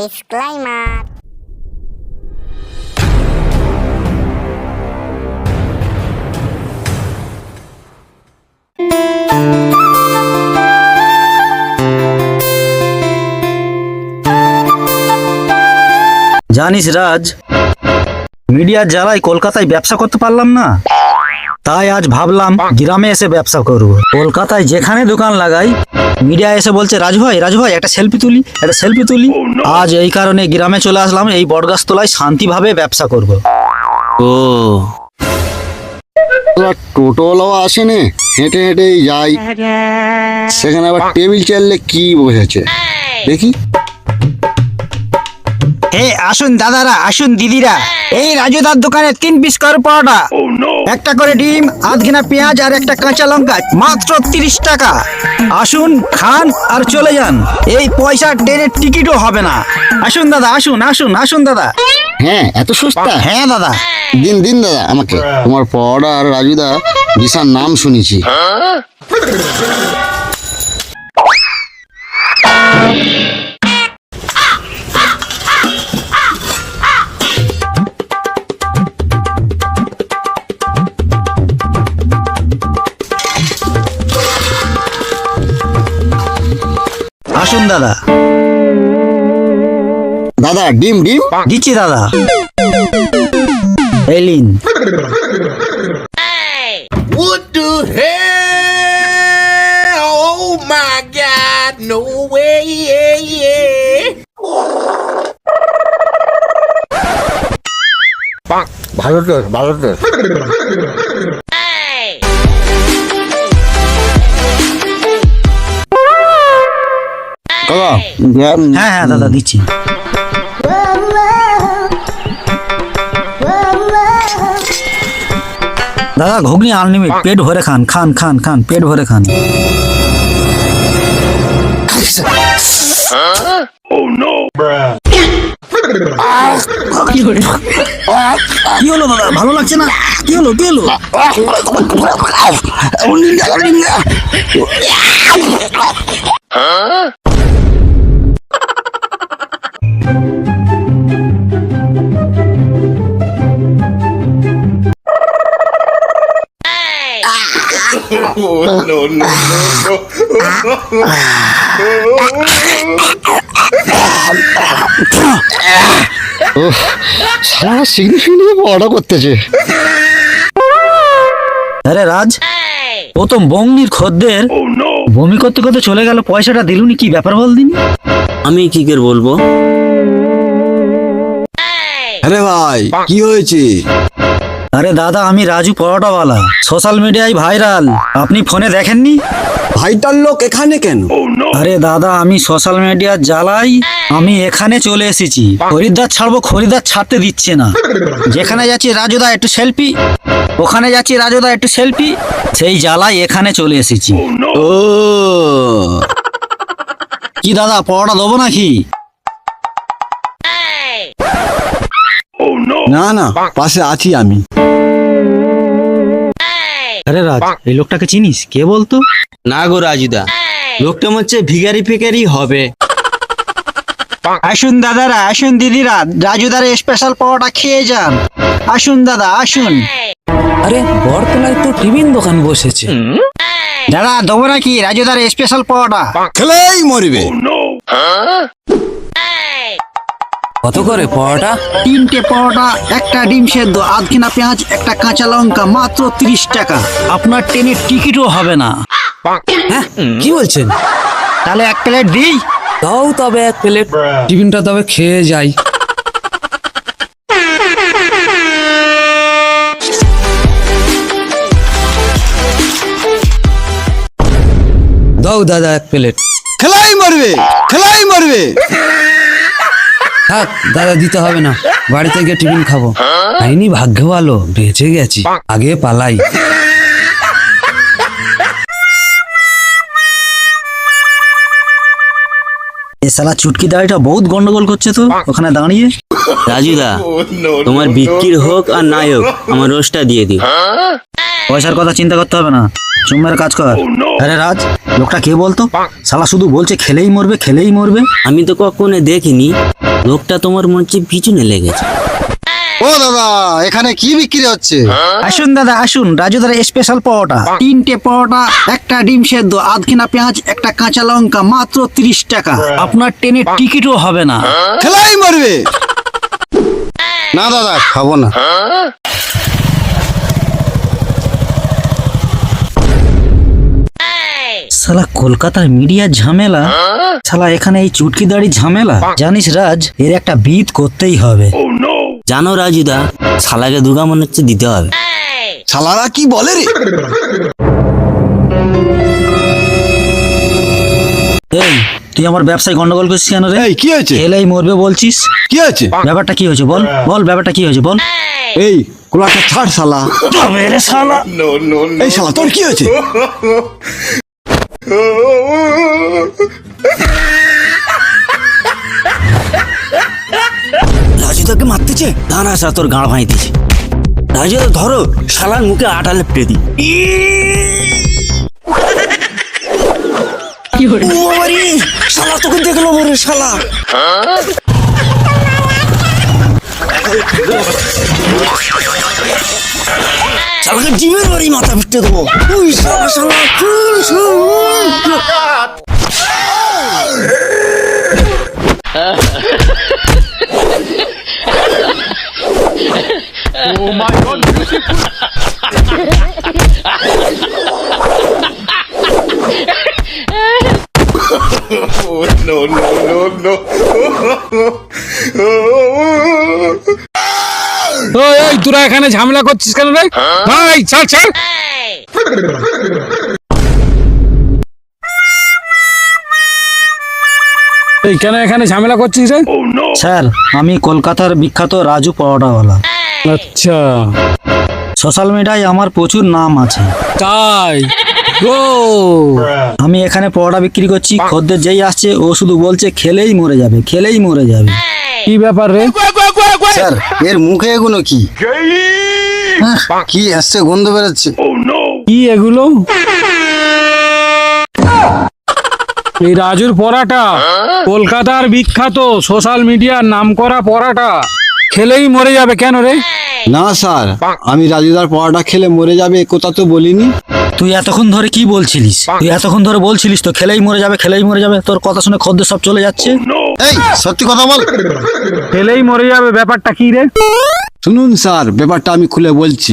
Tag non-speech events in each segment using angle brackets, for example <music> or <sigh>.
Disclaimer. জানিস রাজ মিডিয়ার জ্বালায় কলকাতায় ব্যবসা করতে পারলাম না তাই আজ ভাবলাম গ্রামে এসে ব্যবসা করব। কলকাতায় যেখানে দোকান লাগাই মিডিয়া এসে বলছে রাজু ভাই রাজু ভাই একটা সেলফি তুলি একটা সেলফি তুলি। আজ এই কারণে গ্রামে চলে আসলাম এই বটগাছতলায় শান্তিভাবে ব্যবসা করব। ও। টোটোওয়ালাও আসে নে হেঁটে হেঁটেই যাই। সেখানে আবার টেবিল চাললে কি বসেছে? দেখি। হে আসুন দাদারা আসুন দিদিরা। এই রাজুদার দোকানে তিন পিস করে পরোটা। একটা করে ডিম আধখানা পেঁয়াজ আর একটা কাঁচা লঙ্কা মাত্র তিরিশ টাকা। আসুন খান আর চলে যান। এই পয়সা ট্রেনের টিকিটও হবে না। আসুন দাদা আসুন আসুন আসুন দাদা। হ্যাঁ এত সস্তা? হ্যাঁ দাদা। দিন দিন দাদা আমাকে। তোমার পড়া আর রাজুদা বিশাল নাম শুনেছি। আসুন দাদা দাদা ডিম ডিম দিচ্ছি দাদা এই Lin What the hell? Oh my god, no way, yeah, yeah. ভালো তো ভালো তো হ্যাঁ হ্যাঁ দাদা, দিচ্ছি। দাদা, ঘুগনি আনলিমিট পেট ভরে খান খান খান খান, পেট ভরে খান। কি হলো, দাদা? ভালো লাগছে না? কি হলো কি হলো? সারা সিগনি অর্ডার করতেছে। আরে রাজ প্রথম বঙ্গির খদ্দের বমি করতে করতে চলে গেল পয়সাটা দিলুনি কি ব্যাপার বল দিন? আমি কি করে বলব? আরে ভাই কি হয়েছে? আরে দাদা আমি রাজু পরোটাওয়ালা। সোশ্যাল মিডিয়ায় ভাইরাল। আপনি ফোনে দেখেননি? ভাইটার লোক এখানে কেন? আরে দাদা আমি সোশ্যাল মিডিয়ার জ্বালাই আমি এখানে চলে এসেছি। খরিদ্দার ছাড়বো খরিদ্দার ছাড়তে দিচ্ছে না। যেখানে যাচ্ছি রাজুদা একটু সেলফি ওখানে যাচ্ছি রাজুদা একটু সেলফি সেই জ্বালাই এখানে চলে এসেছি। ও। কি দাদা পরোটা দেবো নাকি? না না পাশে আছি আমি। আরে রাজ এই লোকটাকে চিনিস? কে বলতো? না গো রাজুদা লোকটা হচ্ছে ভিখারি ফিকারি হবে। আসুন দাদারা আসুন দিদিরা রাজুদার স্পেশাল পাওয়াটা খেয়ে যান। আসুন দাদা আসুন। আরে বরতলায় তো টিফিন দোকান বসেছে। দাদা দেবো নাকি রাজুদার স্পেশাল পাওয়াটা খেলেই মরবে। কত করে পরোটা? তিনটে পরোটা একটা ডিম সেদ্ধ আধখানা পেঁয়াজ একটা কাঁচা লঙ্কা মাত্র তিরিশ টাকা। আপনার ট্রেনের টিকিটও হবে না। হ্যাঁ কি বলছেন? তাহলে এক প্লেট দিই? দাও তবে এক প্লেট। টিফিনটা তবে খেয়ে যাই। দাও দাদা এক প্লেট। খেলাই মারবে খেলাই মরবে। থাক দাদা দিতে হবে না। বাড়িতে গিয়ে টিফিন খাব। আইনি ভাগ্য ভালো বেঁচে গেছি। আগে পালাই। এ শালা চুটকি দাড়িটা বহুত গন্ডগোল করছে তো ওখানে দাঁড়িয়ে। রাজুদা তোমার বিক্রির হোক আর নাই হোক আমার রোজটা দিয়ে দিও। পয়সার কথা চিন্তা করতে হবে না। চুম্বের কাজ কর। আরে রাজ লোকটা কে বলতো? শালা শুধু বলছে খেলেই মরবে খেলেই মরবে। আমি তো কখনো দেখিনি লোকটা তোমার মনে হচ্ছে পিছনে লেগেছে। ও দাদা এখানে কি বিক্রি হচ্ছে? আসুন দাদা আসুন। রাজুদার স্পেশাল পরোটা। তিনটে পরোটা একটা ডিম সেদ্ধ আধখানা পেঁয়াজ একটা কাঁচা লঙ্কা মাত্র তিরিশ টাকা। আপনার ট্রেনের টিকিটও হবে না। খেলাই মরবে। না দাদা খাব না। শালা কলকাতার মিডিয়ার ঝামেলা? শালা এখানে এই চুটকিদারি ঝামেলা? জানিস রাজ এর একটা বিদ করতেই হবে। জানো রাজুদা শালাকে দুগা মনে হচ্ছে দিতে হবে। শালারা কি বলে রে? এই তুই আমার ব্যবসায় গন্ডগোল করছিস কেন রে? এই কি হয়েছে? খেলেই মরবে বলছিস? কি হয়েছে? ব্যাপারটা কি হয়েছে বল? বল ব্যাপারটা কি হয়েছে বল? এই কোলাটা ছাড় শালা। তবে রে শালা। এই শালা তোর কি হয়েছে? <laughs> রাজুদাকে মারতেছে? দাঁড়া সা তোর গাঁড় ভাঙিতেছে রাজুদা ধরো শালার মুখে আটা লেপটে দি শালা তোকে দেখল মরে শালা। <laughs> শালাকে ডিমের বাড়ি মাথা ফিটতে দেবো। উই শালা শালা ফুল, শালা। ওই ওই তোরা এখানে ঝামেলা করছিস কেন রে? ভাই ছাড় ছাড়। এই কেন এখানে ঝামেলা করছিস রে? স্যার আমি কলকাতার বিখ্যাত রাজু পরোটাওয়ালা। আচ্ছা। সোশ্যাল মিডিয়ায় আমার প্রচুর নাম আছে। তাই? ও। আমি এখানে পরোটা বিক্রি করছি খদ্দের যেই আসছে ও শুধু বলছে খেলেই মরে যাবে খেলেই মরে যাবে। কি ব্যাপার রে? স্যার এর মুখে এগুলো কি? কি আসছে গন্ধ বেরোচ্ছে। কি এগুলো? এই রাজুর পরাটা। কলকাতার বিখ্যাত সোশ্যাল মিডিয়ার নামকরা পরাটা। খেলেই মরে যাবে কেন রে? না স্যার আমি রাজুদার পড়াটা খেলে মরে যাবে এ কথা তো বলিনি। তুই এতক্ষণ ধরে কি বলছিলিস? তুই এতক্ষণ ধরে বলছিলিস তো খেলেই মরে যাবে খেলেই মরে যাবে তোর কথা শুনে খদ্দের সব চলে যাচ্ছে? এই সত্যি কথা বল। খেলেই মরে যাবে ব্যাপারটা কি রে? শুনুন স্যার ব্যাপারটা আমি খুলে বলছি।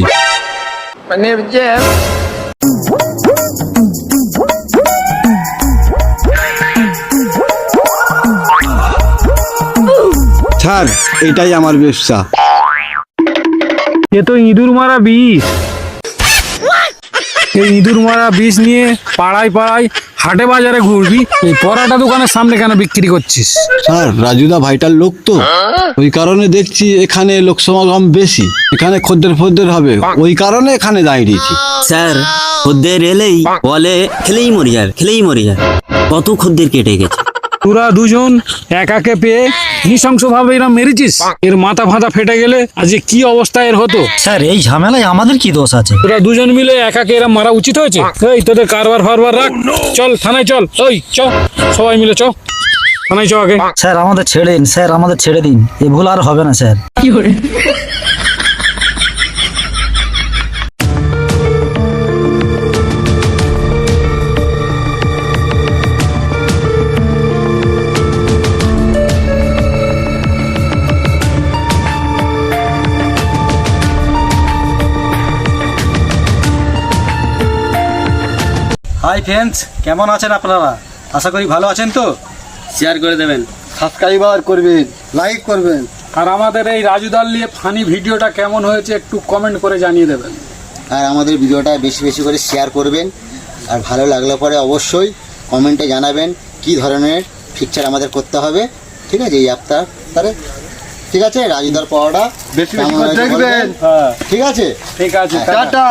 স্যার এটাই আমার ব্যবসা। এ তো ইঁদুর মারা বিষ। এই ইঁদুর মারা বিষ নিয়ে পাড়ায় পাড়ায় হাটে বাজারে ঘুরবি এই পরাটা দোকানের সামনে কেন বিক্রি করছিস? স্যার রাজুদা ভাইটার লোক তো। ওই কারণে দেখছি এখানে লোক সমাগম বেশি এখানে খদ্দের ফদ্দের হবে। ওই কারণে এখানে দাঁড়িয়েছি স্যার খদ্দের এলেই বলে খেলেই মরে যাবে খেলেই মরে যাবে। কত খদ্দের কেটে গেছে। তোরা দুজন একাকে পেয়ে নৃশংস ভাবে এরা মেরেছিস? এর মাথা ফাতা ফেটে গেলে আজকে কি অবস্থা এর হতো? স্যার এই ঝামেলায় আমাদের কি দোষ আছে? তোরা দুজন মিলে একাকে এরা মারা উচিত হয়েছে? এই তোদের কারবার ফারবার রাখ। চল থানায় চল। ওই চ। সবাই মিলে চ। থানায় চ আগে। স্যার আমাদের ছেড়ে দিন। স্যার আমাদের ছেড়ে দিন। এ ভুল আর হবে না স্যার। হাই ফ্রেন্ডস কেমন আছেন আপনারা? আশা করি ভালো আছেন তো? শেয়ার করে দেবেন। সাবস্ক্রাইবার করবেন লাইক করবেন। আর আমাদের এই রাজুদার নিয়ে ফানি ভিডিওটা কেমন হয়েছে একটু কমেন্ট করে জানিয়ে দেবেন। আর আমাদের ভিডিওটা বেশি বেশি করে শেয়ার করবেন। আর ভালো লাগলে পরে অবশ্যই কমেন্টে জানাবেন কি ধরনের পিকচার আমাদের করতে হবে। ঠিক আছে এই অ্যাপটা তাহলে ঠিক আছে রাজুদার পাওয়াটা বেশি বেশি করে দেখবেন। হ্যাঁ। ঠিক আছে? ঠিক আছে টাটা।